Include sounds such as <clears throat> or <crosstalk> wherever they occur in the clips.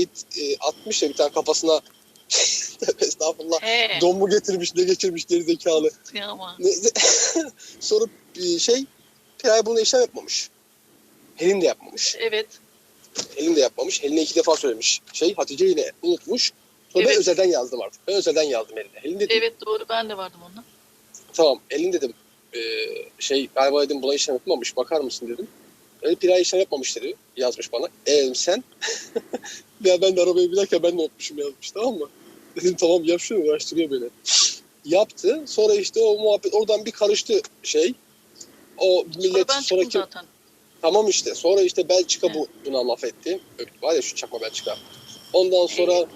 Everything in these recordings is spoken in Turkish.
beyt e, atmış ya bir tane kafasına <laughs> estağfurullah. He. Don mu getirmiş ne geçirmiş geri zekalı. Kıyamam. Ne, <laughs> sonra bir şey Piray bunu işlem yapmamış. Helin de yapmamış. Evet. Helin de yapmamış. Helin'e iki defa söylemiş. Şey Hatice yine unutmuş. Sonra ben Evet. özelden yazdım artık. Ben özelden yazdım Helin'e. Helin dedim. Evet doğru ben de vardım onunla. Tamam Helin dedim. Ee, şey galiba dedim buna işlem yapmamış. Bakar mısın dedim. Öyle Piray işlem yapmamış dedi. Yazmış bana. E dedim sen. <laughs> ya ben de arabaya binerken ben de unutmuşum yazmış tamam mı? Dedim tamam yap şunu uğraştırıyor beni. Yaptı. Sonra işte o muhabbet oradan bir karıştı şey. O Sonra millet ben sonraki çıktım zaten. Tamam işte. Sonra işte Belçika bu buna laf etti. Var ya şu çakma Belçika. Ondan sonra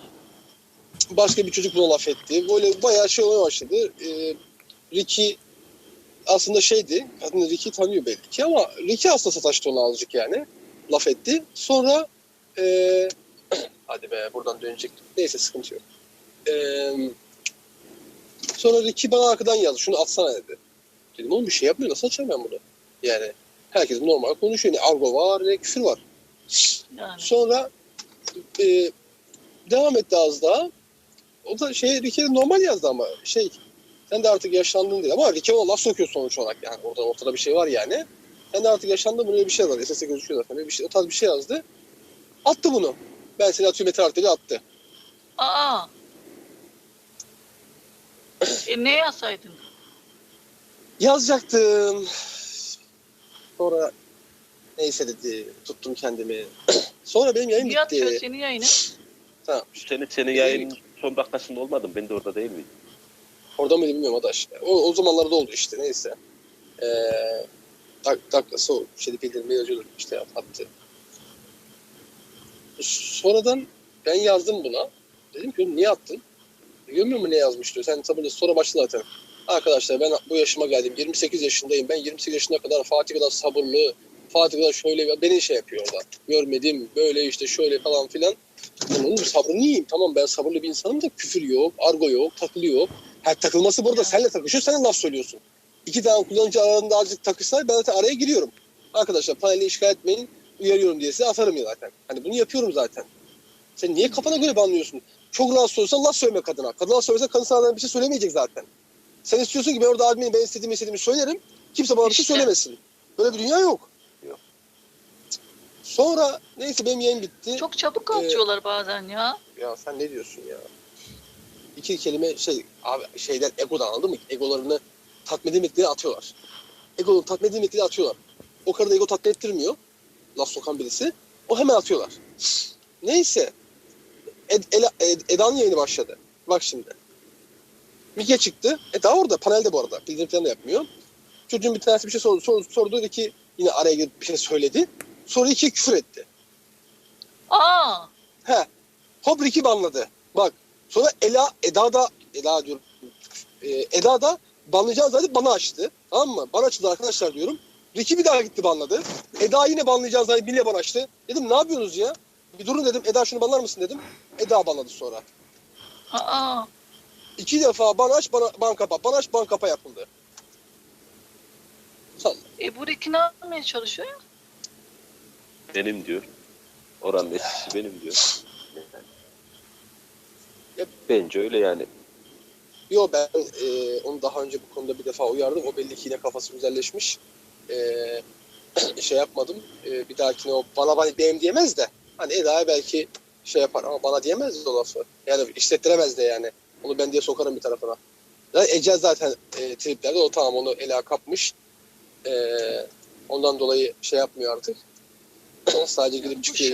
başka bir çocuk buna laf etti. Böyle bayağı şey olmaya başladı. Ee, Ricky aslında şeydi. Kadın Ricky tanıyor belli ki ama Ricky aslında sataştı ona azıcık yani. Laf etti. Sonra ee, <clears throat> hadi be buradan dönecektim. Neyse sıkıntı yok. Ee, sonra Ricky bana arkadan yazdı. Şunu atsana dedi. Dedim oğlum bir şey yapmıyor. Nasıl açacağım ben bunu? Yani herkes normal konuşuyor. Ne argo var ne küfür var. Yani. Sonra e, devam etti az daha. O da şey Rike'de normal yazdı ama şey sen de artık yaşlandın dedi ama Rike ona laf sokuyor sonuç olarak yani orada ortada bir şey var yani. Sen de artık yaşlandın böyle bir şey var. SS'e gözüküyor zaten. Bir şey, o tarz bir şey yazdı. Attı bunu. Ben seni atıyorum yeter artık attı. Aa. e ne yazsaydın? Yazacaktım. Sonra neyse dedi. Tuttum kendimi. <clears throat> Sonra benim yayın Bir at şöyle bitti. senin yayını. Tamam. Senin, senin yayının son dakikasında olmadım. Ben de orada değil miydim? Orada mıydı bilmiyorum adaş. O, o zamanlarda oldu işte neyse. Ee, dak, dakikası o. Şeyde bildirmeyi yazıyordu işte attı. Sonradan ben yazdım buna. Dedim ki "Oğlum niye attın? Görmüyor musun ne yazmış diyor. Sen tabii sonra başladı zaten. Arkadaşlar ben bu yaşıma geldim. 28 yaşındayım. Ben 28 yaşına kadar Fatih kadar sabırlı, Fatih kadar şöyle beni şey yapıyor orada. Görmedim böyle işte şöyle falan filan. Lan oğlum sabrını yiyeyim. Tamam ben sabırlı bir insanım da küfür yok, argo yok, takılı yok. Ha, takılması burada senle takışıyor, sen laf söylüyorsun. İki tane kullanıcı aralarında azıcık takışsa ben zaten araya giriyorum. Arkadaşlar paneli işgal etmeyin, uyarıyorum diye size atarım ya zaten. Hani bunu yapıyorum zaten. Sen niye kafana göre banlıyorsun? Çok rahatsız olursan laf söyleme kadına. Kadına laf söylese kadın sana bir şey söylemeyecek zaten. Sen istiyorsun ki ben orada admini ben istediğimi istediğimi söylerim. Kimse bana bir şey söylemesin. Böyle bir dünya yok. Sonra neyse benim yayın bitti. Çok çabuk Ee, atıyorlar bazen ya. Ya sen ne diyorsun ya? İki kelime şey abi şeyden egodan anladın mı? Egolarını tatmin edemedikleri atıyorlar. Egolarını tatmin edemedikleri atıyorlar. O karıda ego tatmin ettirmiyor. Laf sokan birisi. O hemen atıyorlar. Neyse. Ed, Ela- Ed- Eda'nın yayını başladı. Bak şimdi. Mike çıktı. Eda orada. Panelde bu arada. Bildirim falan da yapmıyor. Çocuğun bir tanesi bir şey sordu. Sordu, sordu. Iki yine araya girip bir şey söyledi. Sonra iki küfür etti. Aa. He. Hop Ricky banladı. Bak. Sonra Ela, Eda da, Ela diyorum. Ee, Eda da banlayacağını zannedip bana açtı. Tamam mı? Bana açıldı arkadaşlar diyorum. Ricky bir daha gitti banladı. Eda yine banlayacağını zannedip bile bana açtı. Dedim ne yapıyorsunuz ya? Bir durun dedim. Eda şunu banlar mısın dedim. Eda banladı sonra. Aa. İki defa bana aç, bana, ban kapa. Bana aç, ban kapa yapıldı. Salla. E bu Ricky ne yapmaya çalışıyor? Benim diyor. Oranın eskisi benim diyor. Yep. Bence öyle yani. Yo ben e, onu daha önce bu konuda bir defa uyardım. O belli ki yine kafası güzelleşmiş. E, <clears throat> şey yapmadım. E, bir dahakine o bana bana benim diyemez de. Hani Eda'ya belki şey yapar ama bana diyemez o lafı. Yani işlettiremez de yani. Onu ben diye sokarım bir tarafına. Yani Ecel zaten e, triplerde o tamam onu ele kapmış. E, ondan dolayı şey yapmıyor artık. Sadece gidip çıkıyor.